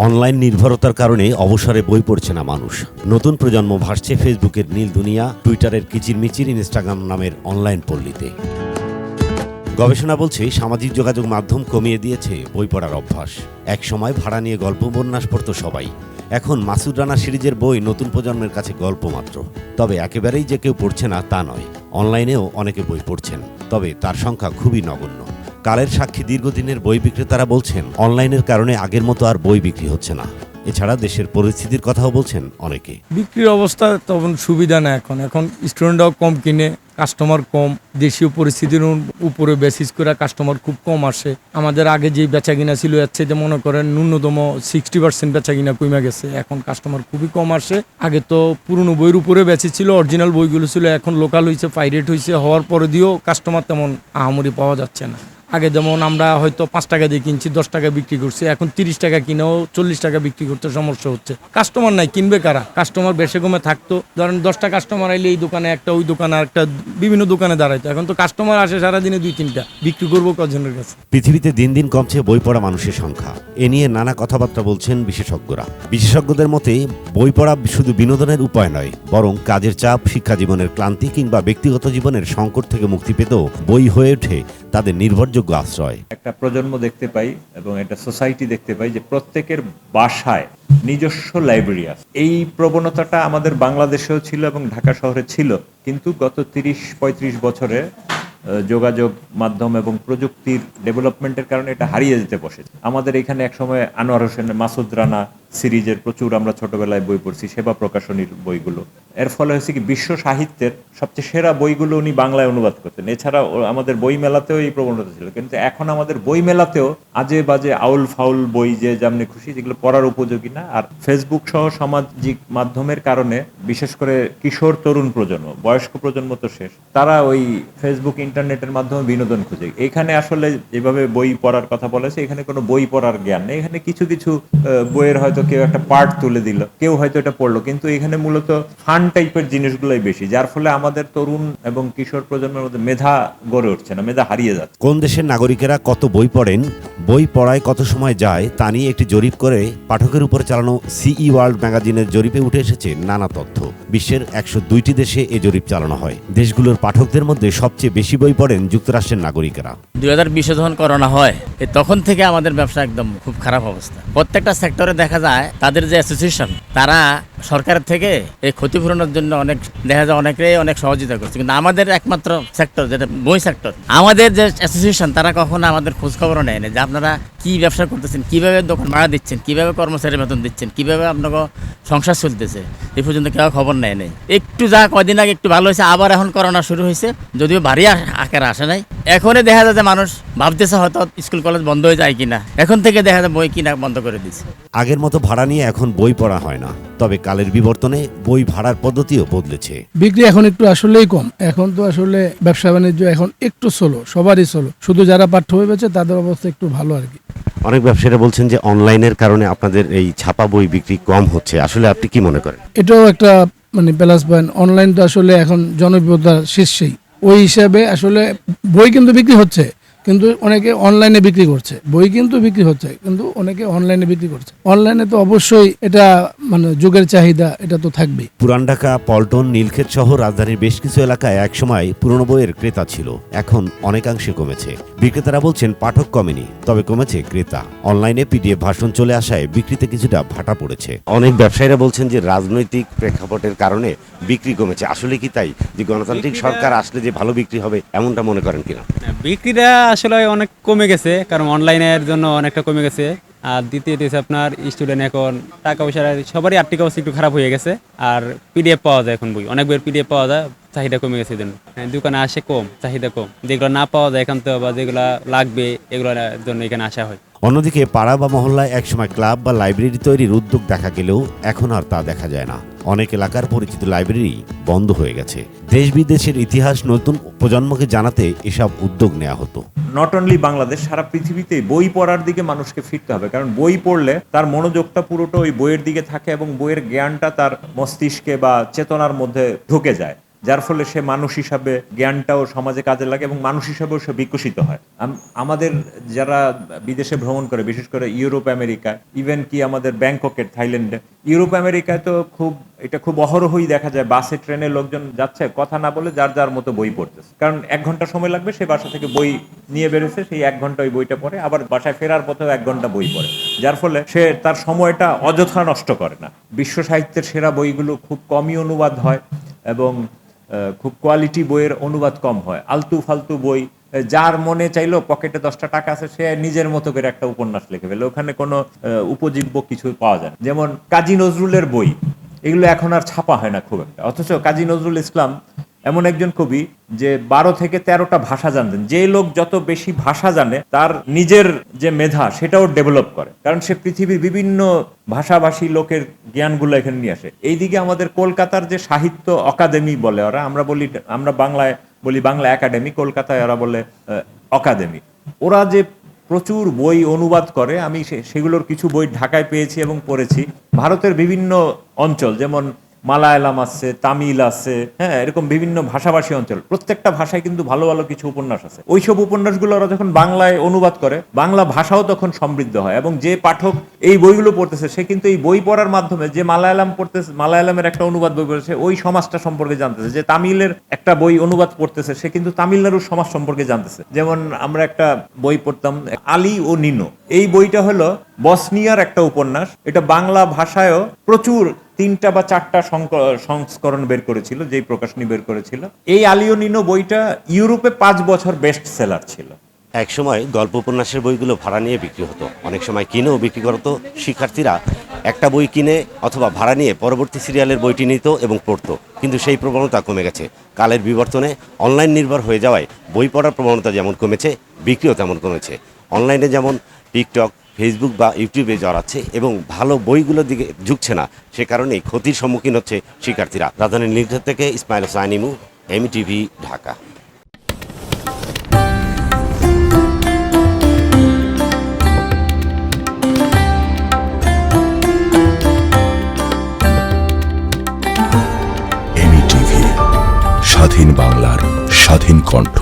Online নির্ভরতার কারণে অবসরে বই পড়ছে না মানুষ। নতুন প্রজন্ম ভাসছে ফেসবুকের নীল দুনিয়া, টুইটারের কিচিরমিচির ইনস্টাগ্রাম নামের অনলাইন পল্লীতে। গবেষণা বলছে, সামাজিক যোগাযোগ মাধ্যম কমিয়ে দিয়েছে বই পড়ার অভ্যাস। এক সময় ভাড়া নিয়ে গল্প উপন্যাস পড়তো সবাই। এখন মাসুদ রানা সিরিজের বই নতুন প্রজন্মের কাছে গল্প মাত্র। তবে একেবারেই যে কেউ পড়ছে না তা নয়। অনলাইনেও অনেকে বই পড়ছেন। তবে তার সংখ্যা খুবই নগণ্য। কালের সাক্ষী দীর্ঘদিনের বই বিক্রেতারা বলছেন, অনলাইনের কারণে আগের মতো আর বই বিক্রি হচ্ছে না। এছাড়া দেশের পরিস্থিতির কথাও বলছেন অনেকে। বিক্রির অবস্থা তখন সুবিধা না এখন। এখন স্টুডেন্টরাও কম কিনে, কাস্টমার কম। দেশীয় পরিস্থিতির উপরে বেসিস করে কাস্টমার খুব কম আসে। আমাদের আগে যে বেচা কিনা ছিল, এর চাইতে মনে করেন ন্যূনতম সিক্সটি পার্সেন্ট বেচা কিনা কমে গেছে। এখন কাস্টমার খুবই কম আসে। আগে তো পুরনো বইয়ের উপরে বেচে ছিল অরিজিনাল বইগুলো ছিল। এখন লোকাল হয়েছে পাইরেট হয়েছে হওয়ার পরে দিয়েও কাস্টমার তেমন আহামরি পাওয়া যাচ্ছে না। আগে যেমন আমরা হয়তো পাঁচ টাকা দিয়ে কিনছি, দশ টাকা বিক্রি করছি, এখন তিরিশ টাকা কিনেও চল্লিশ টাকা বিক্রি করতে সমস্যা হচ্ছে। কাস্টমার নাই, কিনবে কারা? কাস্টমার বেশি কমে থাকতো। ধরেন দশটা কাস্টমার আইলে এই দোকানে একটা, ওই দোকানে একটা বিভিন্ন দোকানে দাঁড়াইতো। এখন তো কাস্টমার আসে সারাদিনে দুই, তিনটা। বিক্রি করব কজনের কাছে। পৃথিবীতে দিন দিন কমছে বই পড়া মানুষের সংখ্যা। এ নিয়ে নানা কথাবার্তা বলছেন বিশেষজ্ঞরা। বিশেষজ্ঞদের মতে, বই পড়া শুধু বিনোদনের উপায় নয়, বরং কাজের চাপ শিক্ষা জীবনের ক্লান্তি কিংবা ব্যক্তিগত জীবনের সংকট থেকে মুক্তি পেতেও বই হয়ে ওঠে তাদের নির্ভরযোগ্য আশ্রয়। একটা প্রজন্ম দেখতে পাই এবং একটা সোসাইটি দেখতে পাই যে প্রত্যেকের বাসায় নিজস্ব লাইব্রেরি আছে। এই প্রবণতাটা আমাদের বাংলাদেশেও ছিল এবং ঢাকা শহরে ছিল। কিন্তু গত তিরিশ, পঁয়ত্রিশ বছরে যোগাযোগ মাধ্যম এবং প্রযুক্তির ডেভেলপমেন্টের কারণে এটা হারিয়ে যেতে বসেছে। আমাদের এখানে একসময় আনোয়ার হোসেন, মাসুদ রানা সিরিজের প্রচুর আমরা ছোটবেলায় বই পড়ছি, সেবা প্রকাশনীর বইগুলো। এর ফলে হয়েছে কি, বিশ্ব সাহিত্যের সবচেয়ে সেরা বইগুলো উনি বাংলায় অনুবাদ করতেন। এছাড়া আমাদের বই মেলাতেও এই প্রবণতা ছিল। কিন্তু এখন আমাদের বই মেলাতেও আজে বাজে আউল ফাউল বই যে যেমনি খুশি, যেগুলো পড়ার উপযোগী না। আর ফেসবুক সহ সামাজিক মাধ্যমের কারণে, বিশেষ করে কিশোর তরুণ প্রজন্ম, বয়স্ক প্রজন্ম তো শেষ, তারা ওই ফেসবুক ইন্টারনেটের মাধ্যমে বিনোদন খুঁজে। এখানে আসলে যেভাবে বই পড়ার কথা বলেছে এখানে কোনো বই পড়ার জ্ঞান নেই। এখানে কিছু কিছু বইয়ের হয়তো কেউ একটা পার্ট তুলে দিল কেউ হয়তো এটা পড়ল কিন্তু এখানে মূলত ফান টাইপের জিনিসগুলোই বেশি যার ফলে আমাদের তরুণ এবং কিশোর প্রজন্মের মধ্যে মেধা গড়ে উঠছে না মেধা হারিয়ে যাচ্ছে। কোন দেশের নাগরিকেরা কত বই পড়েন বই পড়ায় কত সময় যায় তা নিয়ে একটি জরিপ করে পাঠকের উপর চালানো সিই ওয়ার্ল্ড ম্যাগাজিনের জরিপে উঠে এসেছে নানা তথ্য। বিশ্বের একশো দুইটি দেশে এ জরিপ চালানো হয়। দেশগুলোর পাঠকদের মধ্যে সবচেয়ে বেশি বই পড়েন যুক্তরাষ্ট্রের নাগরিকেরা। দুই হাজার বিশে যখন করোনা হয় তখন থেকে আমাদের ব্যবসা একদম খুব খারাপ অবস্থা। প্রত্যেকটা সেক্টরে দেখা যায় তাদের যে অ্যাসোসিয়েশন তারা সরকারের থেকে এই ক্ষতিপূরণের জন্য অনেক, দেখা যায় অনেকেই অনেক সহযোগিতা করছে। কিন্তু আমাদের একমাত্র সেক্টর যেটা বই সেক্টর আমাদের যে অ্যাসোসিয়েশন তারা কখনো আমাদের খোঁজ খবরও নেয় না যে আপনারা কি ব্যবসা করতেছেন, কীভাবে দোকান ভাড়া দিচ্ছেন, কীভাবে কর্মচারী বেতন দিচ্ছেন, কীভাবে আপনাকে সংসার চলতেছে এই পর্যন্ত কেউ খবর নেয় নেই একটু যা কদিন আগে একটু ভালো হয়েছে, আবার এখন করোনা শুরু হয়েছে, যদিও ভারী আকারে আসে নাই। এখনই দেখা যায় যে মানুষ ভাবতেছে হয়তো স্কুল কলেজ বন্ধ হয়ে যায় কিনা। এখন থেকে দেখা যায় বই কিনা বন্ধ করে দিচ্ছে। আগের মতো ভাড়া নিয়ে এখন বই পড়া হয় না। তবে কালের বিবর্তনে বই ভাড়ার পদ্ধতিও বদলেছে। বিক্রি এখন একটু আসলেই কম। এখন তো আসলে ব্যবসা বাণিজ্য এখন একটু স্লো সবারই স্লো শুধু যারা পাঠ্য বই বেচে তাদের অবস্থা একটু ভালো আর কি। অনেক ব্যবসায়ীরা বলছেন যে অনলাইনের কারণে আপনাদের এই ছাপা বই বিক্রি কম হচ্ছে। আসলে আপনি কি মনে করেন? এটাও একটা মানে প্লাস পয়েন্ট অনলাইন তো আসলে এখন জনপ্রিয়তার শীর্ষেই। ওই হিসাবে আসলে বই কিন্তু বিক্রি হচ্ছে। কিন্তু অনেকে অনলাইনে বিক্রি করছে। বই কিন্তু বিক্রি হচ্ছে কিন্তু অনেকে অনলাইনে বিক্রি করছে। অনলাইনে তো অবশ্যই এটা মানে যুগের চাহিদা এটা তো থাকবেই। পুরান ঢাকা পল্টন নীলক্ষেত সহ রাজধানীর বেশ কিছু এলাকায় একসময় পুরনো বইয়ের ক্রেতা ছিল। এখন অনেকাংশে কমেছে। বিক্রেতারা বলছেন পাঠক কমেনি তবে কমেছে ক্রেতা। অনলাইনে পিডিএফ ভাষণ চলে আসায় বিক্রিতে কিছুটা ভাটা পড়েছে। অনেক ব্যবসায়ীরা বলছেন যে রাজনৈতিক প্রেক্ষাপটের কারণে বিক্রি কমেছে। আসলে কি তাই? যে গণতান্ত্রিক সরকার আসলে যে ভালো বিক্রি হবে এমনটা মনে করেন কিনা? বিক্রিটা আসলে অনেক কমে গেছে কারণ অনলাইনের জন্য অনেকটা কমে গেছে। আর দ্বিতীয়ত হচ্ছে আপনার স্টুডেন্ট এখন টাকা পয়সা সবারই আর্থিক অবস্থা একটু খারাপ হয়ে গেছে আর পিডিএফ পাওয়া যায় এখন বই। অনেক বইয়ের পিডিএফ পাওয়া যায় চাহিদা কমে গেছে জন্য হ্যাঁ, দোকানে আসে কম চাহিদা কম। যেগুলো না পাওয়া যায় এখান থেকে বা যেগুলো লাগবে এগুলোর জন্য এখানে আসা হয়। অন্যদিকে পাড়া বা মহল্লায় একসময় ক্লাব বা লাইব্রেরি তৈরির উদ্যোগ দেখা গেলেও এখন আর তা দেখা যায় না। অনেক এলাকার পরিচিত লাইব্রেরি বন্ধ হয়ে গেছে। দেশ বিদেশের ইতিহাস নতুন প্রজন্মকে জানাতে এসব উদ্যোগ নেওয়া হতো। নট অনলি বাংলাদেশ, সারা পৃথিবীতে বই পড়ার দিকে মানুষকে ফিরতে হবে, কারণ বই পড়লে তার মনোযোগটা পুরোটা ওই বইয়ের দিকে থাকে এবং বইয়ের জ্ঞানটা তার মস্তিষ্কে বা চেতনার মধ্যে ঢুকে যায়। যার ফলে সে মানুষ হিসাবে জ্ঞানটাও সমাজে কাজে লাগে এবং মানুষ হিসাবেও সে বিকশিত হয়। আমাদের যারা বিদেশে ভ্রমণ করে, বিশেষ করে ইউরোপ, আমেরিকা ইভেন কি আমাদের ব্যাংককের, থাইল্যান্ডে, ইউরোপ, আমেরিকায় তো খুব, এটা খুব অহরহই দেখা যায়। বাসে, ট্রেনে লোকজন যাচ্ছে, কথা না বলে যার যার মতো বই পড়তেছে। কারণ এক ঘণ্টা সময় লাগবে, সে বাসা থেকে বই নিয়ে বেরোছে সেই এক ঘণ্টা ওই বইটা পড়ে, আবার বাসায় ফেরার পথেও এক ঘণ্টা বই পড়ে। যার ফলে সে তার সময়টা অযথা নষ্ট করে না। বিশ্ব সাহিত্যের সেরা বইগুলো খুব কমই অনুবাদ হয় এবং খুব কোয়ালিটি বইয়ের অনুবাদ কম হয়। আলতু ফালতু বই যার মনে চাইলো পকেটে দশটা টাকা আছে, সে নিজের মতো করে একটা উপন্যাস লিখে ফেলে ওখানে কোনো উপজীব্য কিছু পাওয়া যায় যেমন কাজী নজরুলের বই, এগুলো এখন আর ছাপা হয় না খুব একটা। অথচ কাজী নজরুল ইসলাম এমন একজন কবি যে বারো থেকে তেরোটা ভাষা জানতেন। যে লোক যত বেশি ভাষা জানে, তার নিজের যে মেধা, সেটাও ডেভেলপ করে। কারণ সে পৃথিবীর বিভিন্ন ভাষাভাষী লোকের জ্ঞানগুলো এখানে নিয়ে আসে। এইদিকে আমাদের কলকাতার যে সাহিত্য অকাদেমি বলে ওরা, আমরা বলি, আমরা বাংলায় বলি বাংলা একাডেমি কলকাতায় ওরা বলে অকাদেমি ওরা যে প্রচুর বই অনুবাদ করে, আমি সেগুলোর কিছু বই ঢাকায় পেয়েছি এবং পড়েছি। ভারতের বিভিন্ন অঞ্চল, যেমন মালায়ালাম আছে, তামিল আছে হ্যাঁ এরকম বিভিন্ন ভাষাভাষী অঞ্চল। প্রত্যেকটা ভাষায় কিন্তু ভালো ভালো কিছু উপন্যাস আছে। ওইসব উপন্যাসগুলো ওরা যখন বাংলায় অনুবাদ করে, বাংলা ভাষাও তখন সমৃদ্ধ হয় এবং যে পাঠক এই বইগুলো পড়তেছে, সে কিন্তু এই বই পড়ার মাধ্যমে যে মালায়ালাম পড়তেছে, মালায়ালামের একটা অনুবাদ বই পড়েছে, ওই সমাজটা সম্পর্কে জানতেছে। যে তামিলের একটা বই অনুবাদ পড়তেছে, সে কিন্তু তামিলনাড়ুর সমাজ সম্পর্কে জানতেছে। যেমন আমরা একটা বই পড়তাম, আলী ও নিনো। এই বইটা হলো বসনিয়ার একটা উপন্যাস। এটা বাংলা ভাষায়ও প্রচুর তিনটা বা চারটা সংস্করণ বের করেছিল, যেই প্রকাশনী বের করেছিল। এই আলিও নিনো বইটা ইউরোপে পাঁচ বছর বেস্ট সেলার ছিল। এক সময় গল্প উপন্যাসের বইগুলো ভাড়া নিয়ে বিক্রি হতো। অনেক সময় কিনেও বিক্রি করতো। শিক্ষার্থীরা একটা বই কিনে অথবা ভাড়া নিয়ে পরবর্তী সিরিয়ালের বইটি নিত এবং পড়তো। কিন্তু সেই প্রবণতা কমে গেছে। কালের বিবর্তনে অনলাইন নির্ভর হয়ে যাওয়ায় বই পড়ার প্রবণতা যেমন কমেছে, বিক্রিও তেমন কমেছে। অনলাইনে যেমন টিকটক ফেসবুক বা ইউটিউবে জড়াচ্ছে এবং ভালো বইগুলোর দিকে ঝুঁকছে না। সে কারণেই ক্ষতির সম্মুখীন হচ্ছে শিক্ষার্থীরা। রাজধানীর নির্ধার থেকে ইসমাইল সাইনিমু এমটিভি ঢাকা। এমইটিভি স্বাধীন বাংলার স্বাধীন কণ্ঠ।